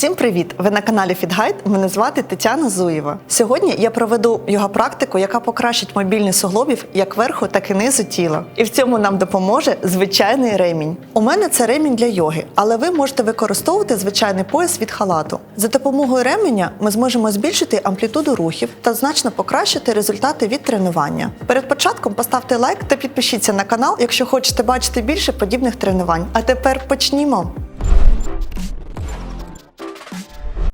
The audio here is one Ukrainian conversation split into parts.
Всім привіт! Ви на каналі FitGuide. Мене звати Тетяна Зуєва. Сьогодні я проведу йога практику, яка покращить мобільність суглобів як верху, так і низу тіла. І в цьому нам допоможе звичайний ремінь. У мене це ремінь для йоги, але ви можете використовувати звичайний пояс від халату. За допомогою ременя ми зможемо збільшити амплітуду рухів та значно покращити результати від тренування. Перед початком поставте лайк та підпишіться на канал, якщо хочете бачити більше подібних тренувань. А тепер почнімо.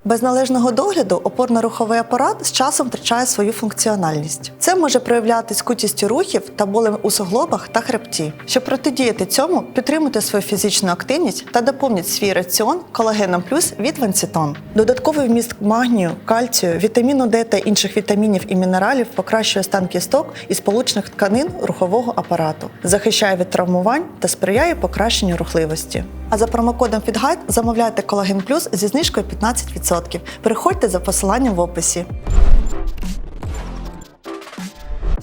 Без належного догляду опорно-руховий апарат з часом втрачає свою функціональність. Це може проявлятись кутістю рухів та болем у суглобах та хребті. Щоб протидіяти цьому, підтримуйте свою фізичну активність та доповніть свій раціон колагеном плюс від Ванцитон. Додатковий вміст магнію, кальцію, вітаміну Д та інших вітамінів і мінералів покращує стан кісток і сполучних тканин рухового апарату, захищає від травмувань та сприяє покращенню рухливості. А за промокодом FitGuide замовляйте колаген плюс зі знижкою 15%. Переходьте за посиланням в описі.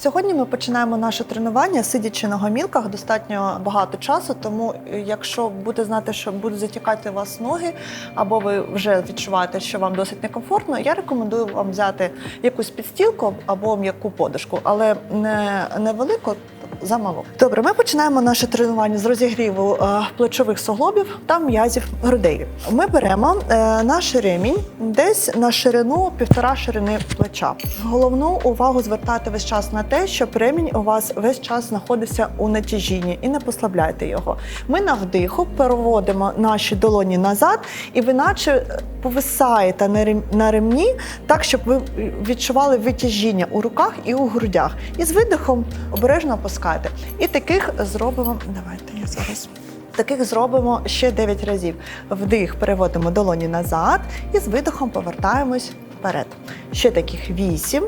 Сьогодні ми починаємо наше тренування, сидячи на гомілках достатньо багато часу. Тому, е, якщо будете знати, що будуть затікати у вас ноги, або ви вже відчуваєте, що вам досить некомфортно, я рекомендую вам взяти якусь підстілку або м'яку подушку, але не, не велику. Замало. Добре, ми починаємо наше тренування з розігріву е, плечових суглобів та м'язів грудей. Ми беремо е, наш ремінь десь на ширину півтора ширини плеча. Головну увагу звертати весь час на те, щоб ремінь у вас весь час знаходився у натяжінні і не послабляйте його. Ми на вдиху переводимо наші долоні назад, і ви наче повисаєте на ремні, так щоб ви відчували витяжіння у руках і у грудях. І з видихом обережно опускайте. І таких зробимо. Давайте я зараз. Таких зробимо ще 9 разів. Вдих, переводимо долоні назад і з видихом повертаємось вперед. Ще таких 8.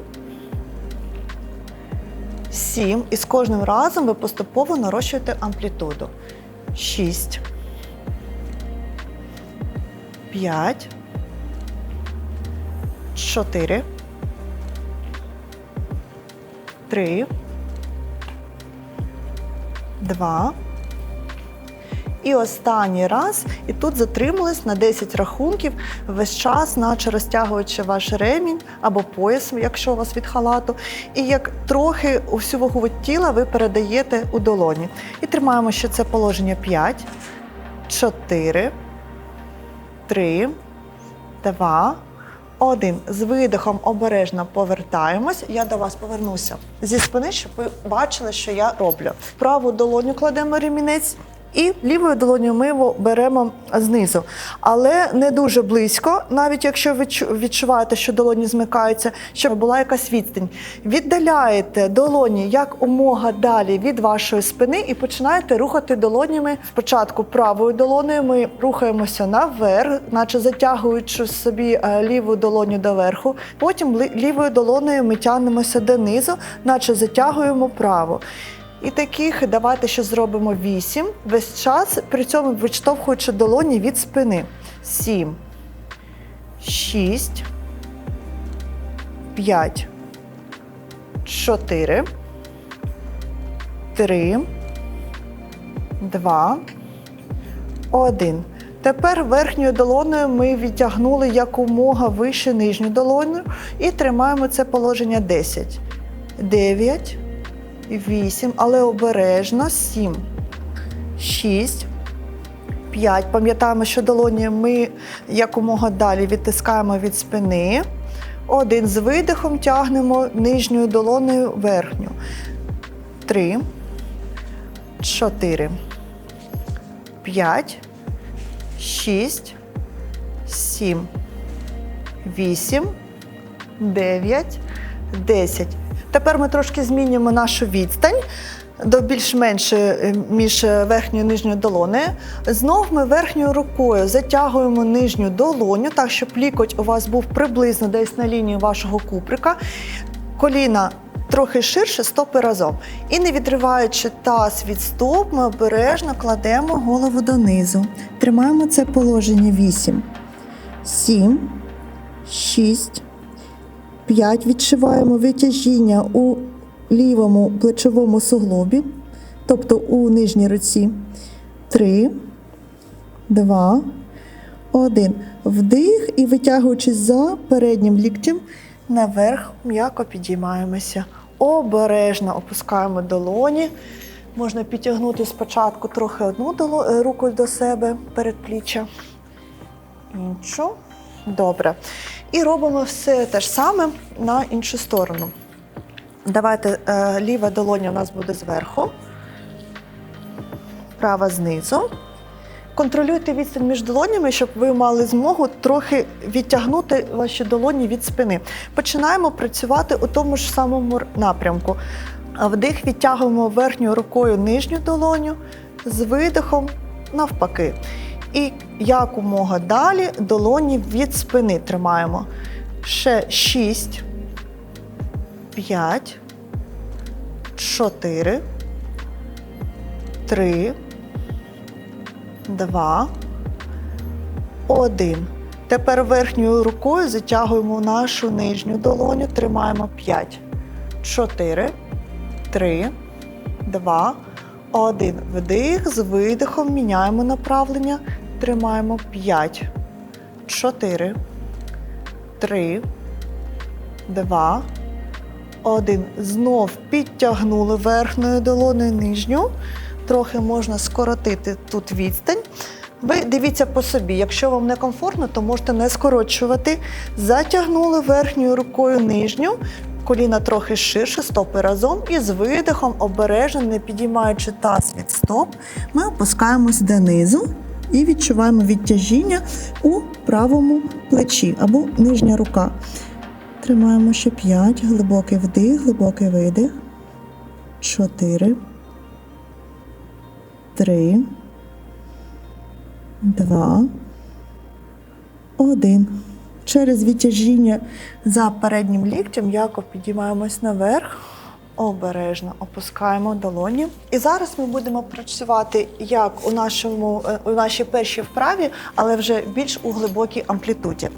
7. І з кожним разом ви поступово нарощуєте амплітуду. 6. 5. 4. 3. 2. І останній раз, і тут затримались на 10 рахунків весь час, наче розтягуючи ваш ремінь або пояс, якщо у вас від халату. І як трохи усю вагу тіла ви передаєте у долоні. І тримаємо ще це положення 5, 4, 3, 2, один. З видихом обережно повертаємось. Я до вас повернуся зі спини, щоб ви бачили, що я роблю. Праву долоню кладемо ремінець. І лівою долонею ми його беремо знизу, але не дуже близько, навіть якщо ви відчуваєте, що долоні змикаються, щоб була якась відстань. Віддаляєте долоні як умога далі від вашої спини і починаєте рухати долонями. Спочатку правою долонею ми рухаємося наверх, наче затягуючи собі е, ліву долоню доверху. Потім лівою долонею ми тягнемося донизу, наче затягуємо праву. І таких давайте ще зробимо 8 весь час, при цьому відштовхуючи долоні від спини. 7, 6, 5, 4, 3, 2, 1. Тепер верхньою долоною ми відтягнули якомога вище нижню долоню і тримаємо це положення 10, 9, 8, але обережно. 7, 6, 5. Пам'ятаємо, що долоні ми якомога далі відтискаємо від спини. Один. З видихом тягнемо нижньою долонею верхню. 3, 4, 5, 6, 7, 8, 9, 10. Тепер ми трошки змінюємо нашу відстань до більш-менш е, між верхньою і нижньою долонею. Знов ми верхньою рукою затягуємо нижню долоню, так щоб лікоть у вас був приблизно десь на лінії вашого куприка. Коліна трохи ширше, стопи разом. І не відриваючи таз від стоп, ми обережно кладемо голову донизу. Тримаємо це положення 8, 7, 6, 5. Відчуваємо витяжіння у лівому плечовому суглобі, тобто у нижній руці. 3, 2, 1. Вдих і витягуючись за переднім ліктем, наверх м'яко підіймаємося. Обережно опускаємо долоні. Можна підтягнути спочатку трохи одну е, руку до себе передпліччя, іншу. Добре. І робимо все те ж саме на іншу сторону. Давайте е, ліва долоня у нас буде зверху, права знизу. Контролюйте відстань між долонями, щоб ви мали змогу трохи відтягнути ваші долоні від спини. Починаємо працювати у тому ж самому напрямку. Вдих відтягуємо верхньою рукою нижню долоню, з видихом навпаки. І якомога далі долоні від спини тримаємо. Ще 6, 5, 4, 3, 2, 1. Тепер верхньою рукою затягуємо нашу нижню долоню, тримаємо 5, 4, 3, 2, 1. Вдих, з видихом міняємо направлення. Тримаємо 5, 4, 3, 2, 1. Знов підтягнули верхньою долоною нижню. Трохи можна скоротити тут відстань. Ви дивіться по собі. Якщо вам не комфортно, то можете не скорочувати. Затягнули верхньою рукою нижню, коліна трохи ширше, стопи разом. І з видихом, обережно, не підіймаючи таз від стоп, ми опускаємось донизу і відчуваємо відтяжіння у правому плечі або нижня рука. Тримаємо ще 5, глибокий вдих, глибокий видих. 4, 3, 2, 1. Через відтяжіння за переднім ліктем м'яко підіймаємось наверх. Обережно опускаємо долоні. І зараз ми будемо працювати як у, нашому, е, у нашій першій вправі, але вже більш у глибокій амплітуді.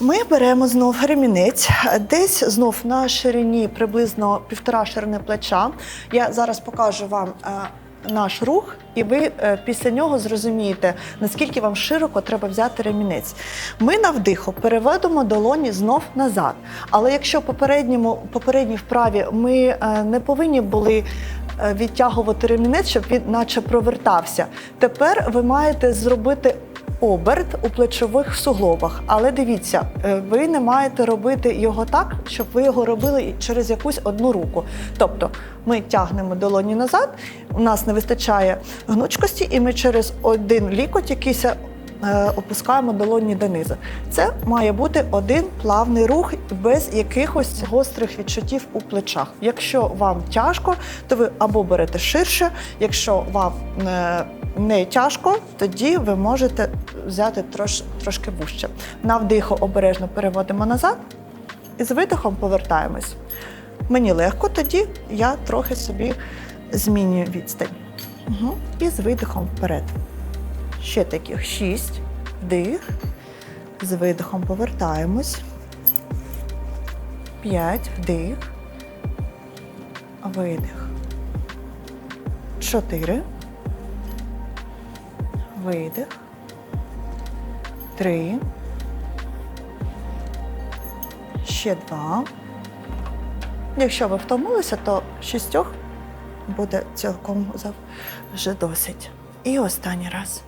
Ми беремо знов ремінець, десь знов на ширині приблизно півтора ширини плеча. Я зараз покажу вам е, наш рух, і ви е, після нього зрозумієте, наскільки вам широко треба взяти ремінець. Ми на вдиху переведемо долоні знов назад. Але якщо попередньому, попередній вправі ми е, не повинні були е, відтягувати ремінець, щоб він наче провертався, тепер ви маєте зробити оберт у плечових суглобах. Але дивіться, е, ви не маєте робити його так, щоб ви його робили через якусь одну руку. Тобто ми тягнемо долоні назад, у нас не вистачає гнучкості, і ми через один лікоть якийсь. е, Опускаємо долоні донизу. Це має бути один плавний рух без якихось гострих відчуттів у плечах. Якщо вам тяжко, то ви або берете ширше. Якщо вам е, не тяжко, тоді ви можете взяти трош, трошки вужче. На вдиху обережно переводимо назад і з видихом повертаємось. Мені легко, тоді я трохи собі змінюю відстань. Угу. І з видихом вперед. Ще таких шість. Вдих. З видихом повертаємось. П'ять. Вдих. Видих. Чотири. Видих. Три. Ще два. Якщо ви втомилися, то шістьох буде цілком вже досить. І останній раз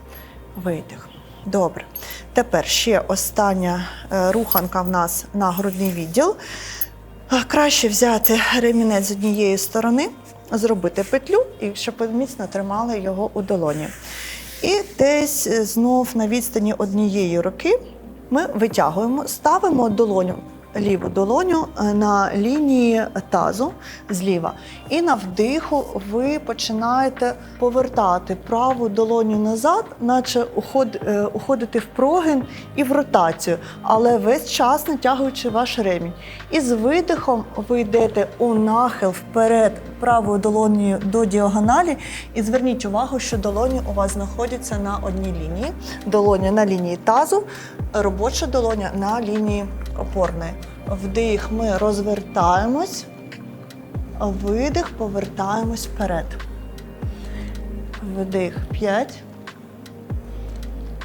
видих. Добре. Тепер ще остання е, руханка в нас на грудний відділ. Краще взяти ремінець з однієї сторони, зробити петлю, і щоб ви міцно тримали його у долоні. І десь е, знов на відстані однієї руки ми витягуємо, ставимо долоню, ліву долоню е, на лінії тазу зліва. І на вдиху ви починаєте повертати праву долоню назад, наче е, уходити в прогин і в ротацію, але весь час натягуючи ваш ремінь. І з видихом ви йдете у нахил вперед правою долонею до діагоналі. І зверніть увагу, що долоні у вас знаходяться на одній лінії. Долоня на лінії тазу, робоча долоня на лінії опорної. Вдих, ми розвертаємось, видих, повертаємось вперед. Вдих 5.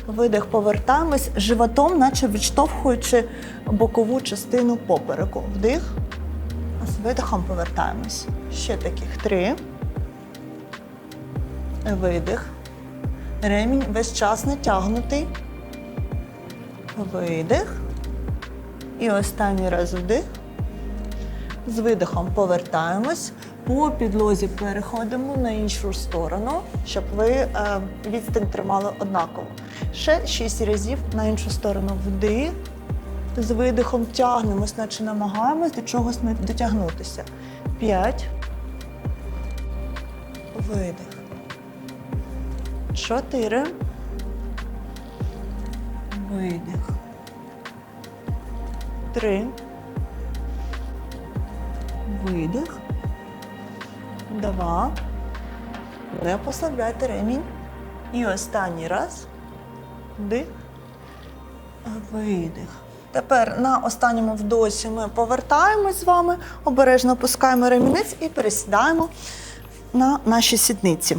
Видих, повертаємось животом, наче відштовхуючи бокову частину попереку. Вдих. З видихом повертаємось. Ще таких три. Видих. Ремінь весь час натягнутий. Видих. І останній раз вдих. З видихом повертаємось. По підлозі переходимо на іншу сторону, щоб ви е, відстань тримали однаково. Ще шість разів на іншу сторону. Вдих. З видихом тягнемось, наче намагаємось до чогось дотягнутися. П'ять. Видих. Чотири. Видих. Три. Видих. Два. Не послабляйте ремінь. І останній раз. Вдих. Видих. Тепер на останньому вдосі ми повертаємось з вами, обережно опускаємо ремінець і пересідаємо на наші сідниці.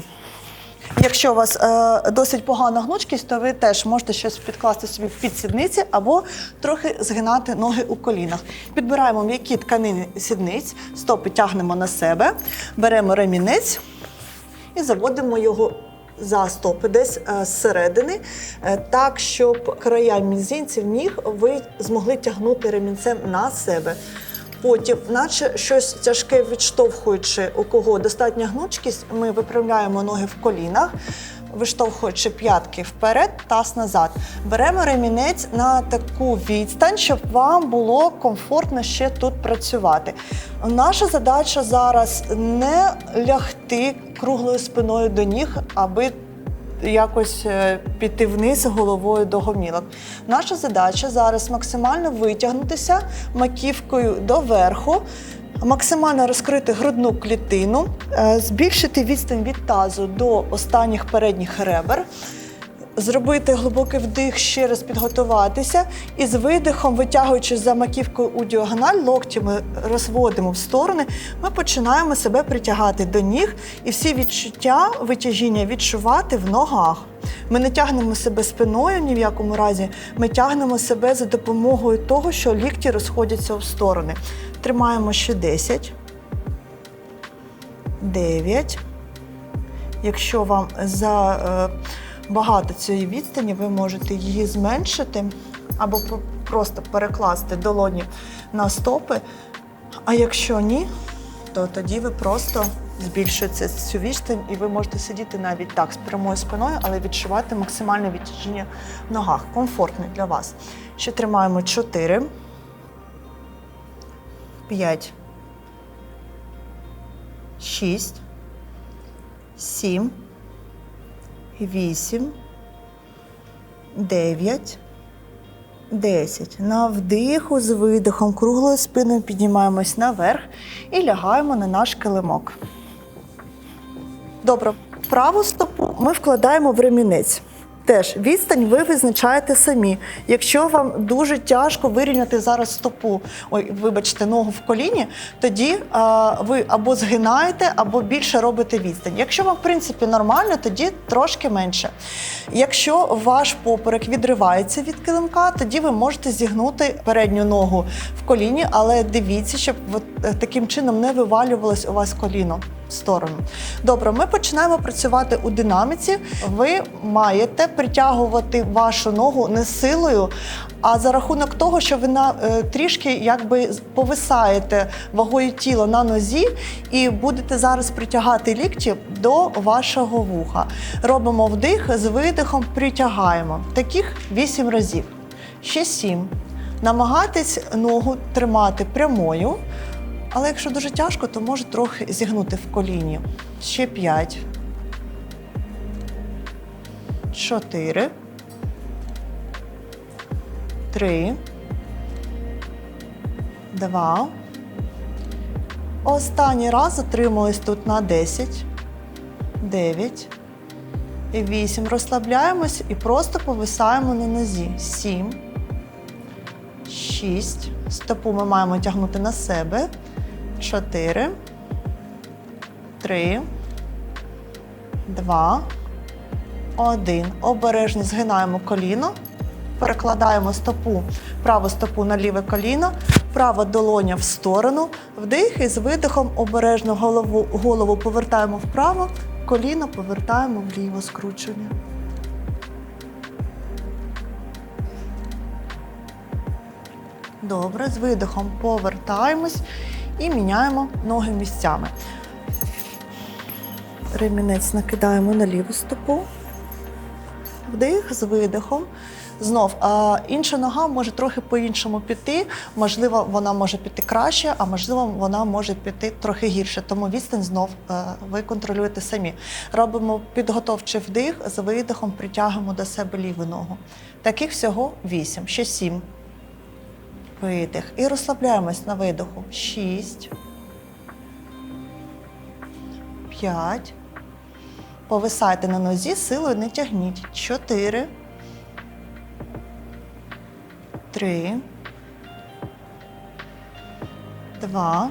Якщо у вас е, досить погана гнучкість, то ви теж можете щось підкласти собі під сідниці або трохи згинати ноги у колінах. Підбираємо м'які тканини сідниць, стопи тягнемо на себе, беремо ремінець і заводимо його за стопи, десь е, зсередини, е, так, щоб края мізинців ніг ви змогли тягнути ремінцем на себе. Потім, наче щось тяжке відштовхуючи, у кого достатня гнучкість, ми виправляємо ноги в колінах, виштовхуючи п'ятки вперед, таз назад. Беремо ремінець на таку відстань, щоб вам було комфортно ще тут працювати. Наша задача зараз не лягти круглою спиною до ніг, аби якось е, піти вниз головою до гомілок. Наша задача зараз максимально витягнутися маківкою доверху, максимально розкрити грудну клітину, е, збільшити відстань від тазу до останніх передніх ребер. Зробити глибокий вдих, ще раз підготуватися і з видихом, витягуючи за маківкою у діагональ, локті ми розводимо в сторони, ми починаємо себе притягати до ніг і всі відчуття витяжіння відчувати в ногах. Ми не тягнемо себе спиною ні в якому разі, ми тягнемо себе за допомогою того, що лікті розходяться в сторони. Тримаємо ще 10, 9. Якщо вам за е, багато цієї відстані, ви можете її зменшити або просто перекласти долоні на стопи. А якщо ні, то тоді ви просто збільшуєте цю відстань, і ви можете сидіти навіть так з прямою спиною, але відчувати максимальне відтяжіння в ногах. Комфортно для вас. Ще тримаємо 4, 5, 6, 7, 8, 9, 10. На вдиху з видихом круглою спиною піднімаємось наверх і лягаємо на наш килимок. Добре, праву стопу ми вкладаємо в ремінець. Теж відстань ви визначаєте самі. Якщо вам дуже тяжко вирівняти зараз стопу, ой, вибачте, ногу в коліні, тоді а, ви або згинаєте, або більше робите відстань. Якщо вам, в принципі, нормально, тоді трошки менше. Якщо ваш поперек відривається від килимка, тоді ви можете зігнути передню ногу в коліні, але дивіться, щоб е, таким чином не вивалювалось у вас коліно сторону. Добре, ми починаємо працювати у динаміці. Ви маєте притягувати вашу ногу не силою, а за рахунок того, що ви на, е, трішки якби повисаєте вагою тіла на нозі і будете зараз притягати лікті до вашого вуха. Робимо вдих з видихом, притягаємо. Таких 8 разів. Ще 7. Намагайтесь ногу тримати прямою. Але якщо дуже тяжко, то може трохи зігнути в коліні. Ще 5. 4. 3. 2. Останній раз затримуємось тут на 10. 9. 8. Розслабляємось і просто повисаємо на нозі. 7. 6. Стопу ми маємо тягнути на себе. 4, 3, 2, один. Обережно згинаємо коліно. Перекладаємо стопу, праву стопу на ліве коліно, права долоня в сторону. Вдих і з видихом обережно голову, голову повертаємо вправо, коліно повертаємо вліво скручення. Добре, з видихом повертаємось і міняємо ноги місцями. Ремінець накидаємо на ліву стопу. Вдих з видихом. Знов а, інша нога може трохи по-іншому піти. Можливо, вона може піти краще, а можливо, вона може піти трохи гірше. Тому відстань знов е, ви контролюєте самі. Робимо підготовчий вдих, з видихом притягуємо до себе ліву ногу. Таких всього вісім, ще сім. Видих. І розслабляємось на видиху. Шість. П'ять. Повисайте на нозі, силою не тягніть. Чотири. Три. Два.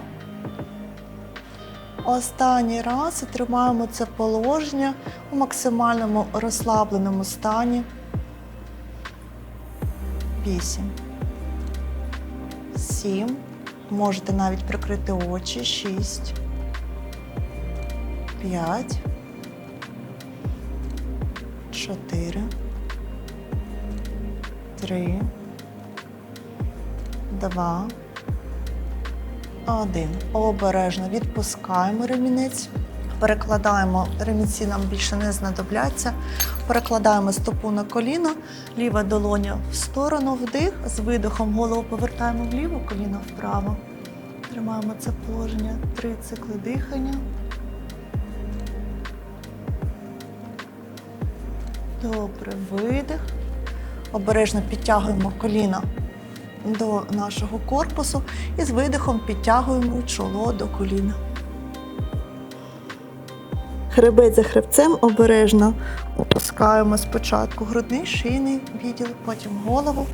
Останній раз і тримаємо це положення у максимальному розслабленому стані. Вісім. Сім. Можете навіть прикрити очі. Шість. П'ять. Чотири. Три. Два. Один. Обережно відпускаємо ремінець. Перекладаємо, ремінці нам більше не знадобляться. Перекладаємо стопу на коліно, ліва долоня в сторону, вдих, з видихом голову повертаємо вліво, коліно вправо. Тримаємо це положення. Три цикли дихання. Добре, видих. Обережно підтягуємо коліна до нашого корпусу і з видихом підтягуємо чоло до коліна. Хребець за хребцем обережно опускаємо спочатку грудний шийний відділ, потім голову.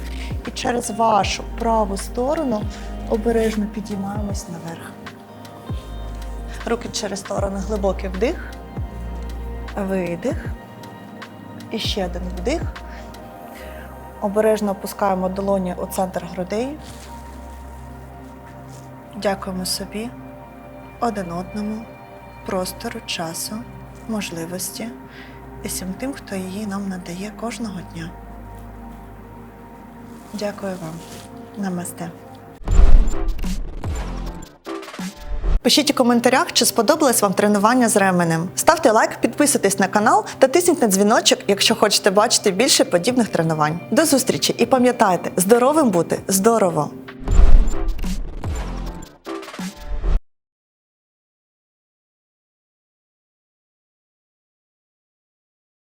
І через вашу праву сторону обережно підіймаємось наверх. Руки через сторони, глибокий вдих, видих. І ще один вдих. Обережно опускаємо долоні у центр грудей. Дякуємо собі, один одному, простору, часу, можливості і всім тим, хто її нам надає кожного дня. Дякую вам. Намасте. Пишіть у коментарях, чи сподобалось вам тренування з ременем. Ставте лайк, підписуйтесь на канал та тисніть на дзвіночок, якщо хочете бачити більше подібних тренувань. До зустрічі і пам'ятайте, здоровим бути здорово!